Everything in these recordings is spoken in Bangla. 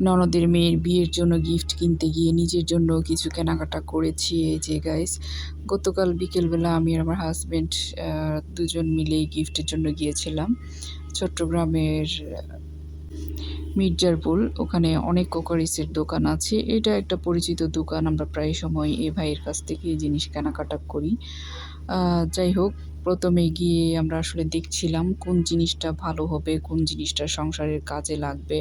ননদের মেয়ের বিয়ের জন্য গিফট কিনতে গিয়ে নিজের জন্য কিছু কেনাকাটা করেছি এই যে গাইস গতকাল বিকেলবেলা আমি আর আমার হাজব্যান্ড দুজন মিলেই গিফটের জন্য গিয়েছিলাম চট্টগ্রামের মির্জারপুল ওখানে অনেক কোকারিসের দোকান আছে। এটা একটা পরিচিত দোকান। আমরা প্রায় সময় এ ভাইয়ের কাছ থেকে জিনিস কেনাকাটা করি। যাই হোক, প্রথমে গিয়ে আমরা আসলে দেখছিলাম কোন জিনিসটা ভালো হবে, কোন জিনিসটা সংসারের কাজে লাগবে।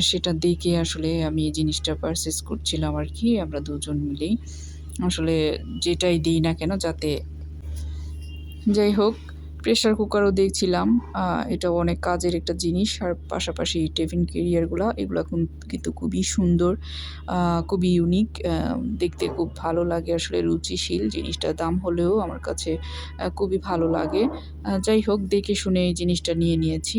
সেটা দেখে আসলে আমি এই জিনিসটা পারচেস করছিলাম আর কি, আমরা দুজন মিলেই। আসলে যেটাই দিই না কেন, যাতে যাই হোক প্রেশার কুকারও দেখছিলাম। এটা অনেক কাজের একটা জিনিস। আর পাশাপাশি টেফিন কেরিয়ারগুলো এগুলো কিন্তু খুবই সুন্দর খুবই ইউনিক দেখতে খুব ভালো লাগে আসলে রুচিশীল জিনিসটার দাম হলেও আমার কাছে খুবই ভালো লাগে। যাই হোক, দেখে শুনে এই জিনিসটা নিয়ে নিয়েছি।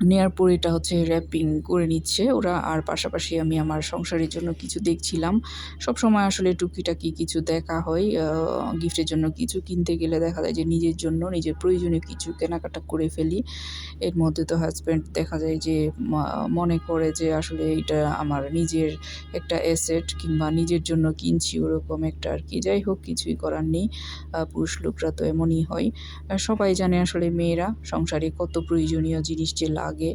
নেয়ার পর এটা হচ্ছে র্যাপিং করে নিচ্ছে। ওরা আর পাশাপাশি আমি আমার সংসারের জন্য কিছু দেখছিলাম। সব সময় আসলে টুকিটাকি কিছু দেখা হয় গিফটের জন্য কিছু কিনতে গেলে দেখা যায় যে নিজের জন্য, নিজের প্রয়োজনীয় কিছু কেনাকাটা করে ফেলি। এর মধ্যে তো হাজব্যান্ড দেখা যায় যে মনে করে যে আসলে এটা আমার নিজের একটা অ্যাসেট কিংবা নিজের জন্য কিনছি ওরকম একটা আর কি। যাই হোক, কিছুই করার নেই। পুরুষ লোকরা তো এমনই হয়। সবাই জানে আসলে মেয়েরা সংসারে কত প্রয়োজনীয় জিনিস যে লাগে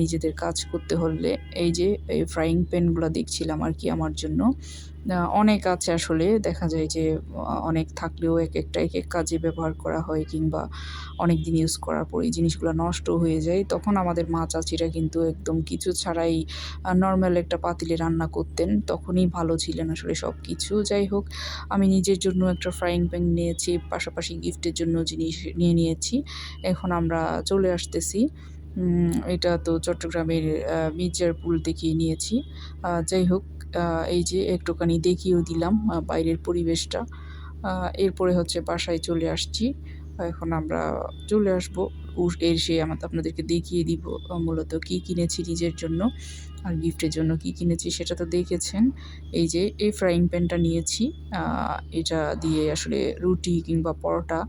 নিজেদের কাজ করতে হলে এই যে, এই ফ্রাইং প্যানগুলো দেখছিলাম আর কি আমার জন্য। অনেক আছে আসলে, দেখা যায় যে অনেক থাকলেও এক একটা, এক এক কাজে ব্যবহার করা হয় কিংবা অনেক দিন ইউজ করার পর এই জিনিসগুলো নষ্ট হয়ে যায়। তখন আমাদের মা চাচিরা কিন্তু একদম কিছু ছাড়াই নর্মাল একটা পাতিলে রান্না করতেন, তখনই ভালো ছিলেন আসলে সব কিছু যাই হোক, আমি নিজের জন্য একটা ফ্রাইং প্যান নিয়েছি, পাশাপাশি গিফটের জন্য জিনিস নিয়ে নিয়েছি। এখন আমরা চলে আসতেছি। এটা তো চট্টগ্রামের মির্জারপুল থেকে নিয়েছি। যাই হোক এই যে একটুখানি দেখিয়েও দিলাম বাইরের পরিবেশটা। এরপরে হচ্ছে বাসায় চলে আসছি। এখন আমরা চলে আসব। এসে আমাদের আপনাদেরকে দেখিয়ে দিব মূলত কি কিনেছি নিজের জন্য আর গিফটের জন্য কি কিনেছি সেটা তো দেখেছেন। এই যে এই ফ্রাইং প্যানটা নিয়েছি এটা দিয়ে আসলে রুটি কিংবা পরোটা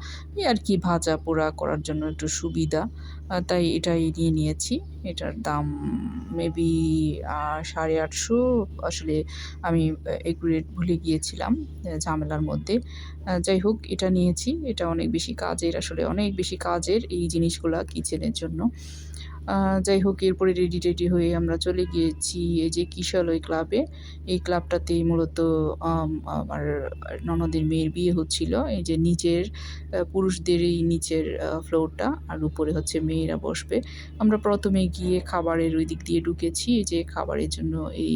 আর কি ভাজা পোড়া করার জন্য একটু সুবিধা। তাই এটাই নিয়ে নিয়েছি। এটার দাম মেবি সাড়ে আটশো। আসলে আমি একুরেট ভুলে গিয়েছিলাম ঝামেলার মধ্যে। যাই হোক, এটা নিয়েছি। এটা অনেক বেশি কাজের, আসলে অনেক বেশি কাজের এই জিনিসগুলা কিচেনের জন্য। যাই হোক এরপরে রেডি টেডি হয়ে আমরা চলে গিয়েছি এই যে কিশালয় ক্লাবে এই ক্লাবটাতেই মূলত আমার ননদের মেয়ের বিয়ে হচ্ছিল। এই যে নিচের পুরুষদের এই নিচের ফ্লোরটা আর উপরে হচ্ছে মেয়েরা বসবে। আমরা প্রথমে গিয়ে খাবারের ওই দিক দিয়ে ঢুকেছি। এই যে খাবারের জন্য এই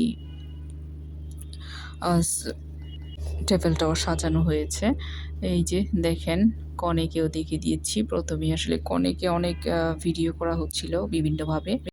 টেবিলটাও সাজানো হয়েছে। এই যে দেখেন কনেকেও দেখে দিয়েছি। প্রথমে আসলে কনেকে অনেক ভিডিও করা হচ্ছিল বিভিন্নভাবে।